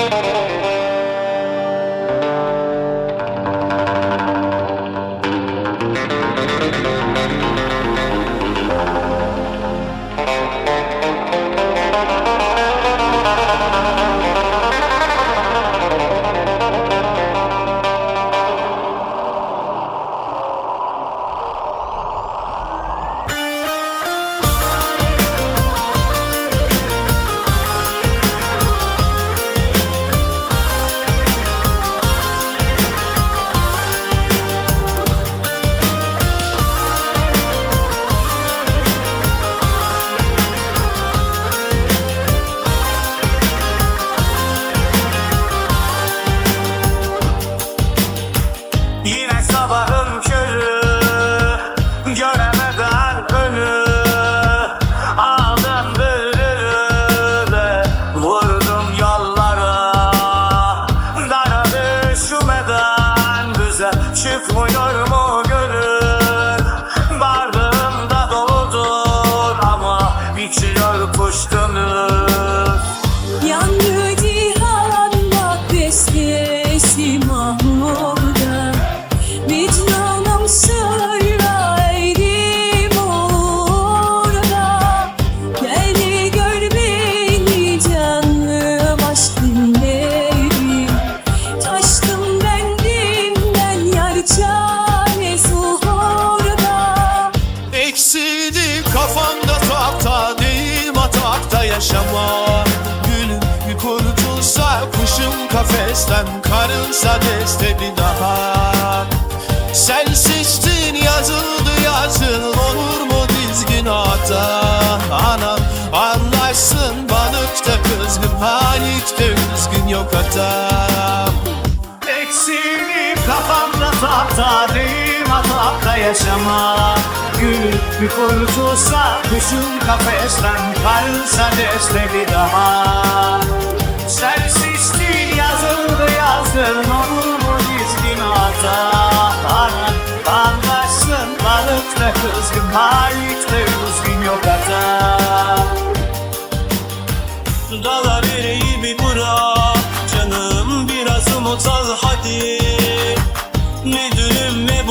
Yine Eksildi kafamda tahta değil matakta yaşama. Gülüm kurtulsa kuşum kafesten Karınsa deste bir daha. Sensizsin yazıldı yazın olur mu dizgin hata? Anam anlarsın balıkta kızgın Halikte üzgün yok hatam Eksilip kafamda tahta değil yaşama Gül bir kurtulsa kuşun kafesten Karınsa deste bir daha. Sensizliğin yazıldı yazdın olur mu dizgin hata Anan anlarsın balıkta kızgın Halikte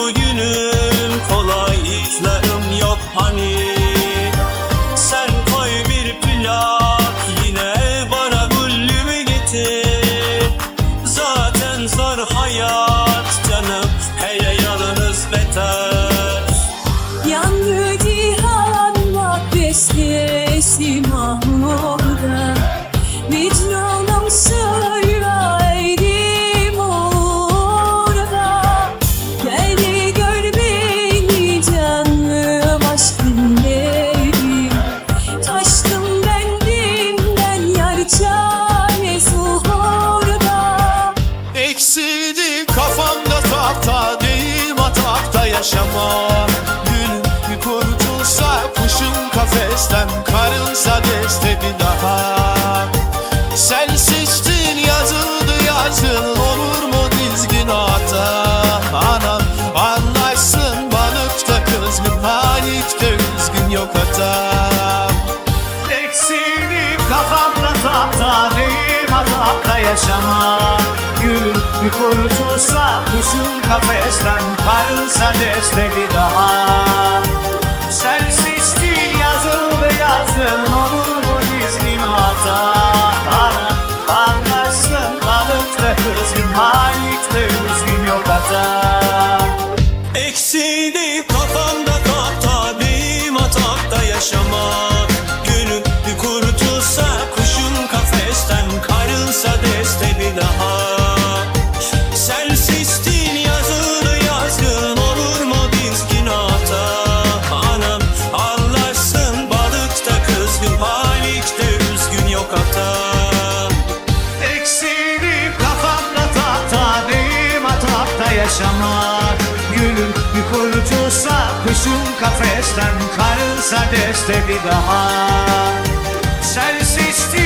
bugünüm Kolay işlerim yok hani. Sen koy bir plak Yine bana güllümü getir. Zaten zor hayat canım Hele yalnız beter. Yandı cihan bak mahmurda Vicdanım sırraydım Gülüm bir kurtulsa kuşun kafesten Karınsa deste bir daha. Sensizsin yazıldı yazın olur mu dizgin hata Anam anlarsın balıkta kızgın Halikte üzgün yok hatam Eksilip kafamda tahta değil matakta yaşama Gül bir kurtulsa kuşun kafesten Karınsa deste bir daha. Sensiz değil yazıldı yazdın olur mu dizgin hata? Anan anlarsın balıkta kızgın Halikte üzgün yok hata Eksildi kafamda tahta değil matakta yaşama yaşamak Gülüm bir kurtulsa kuşun kafesten Karılsa deste bir daha. Sensizsin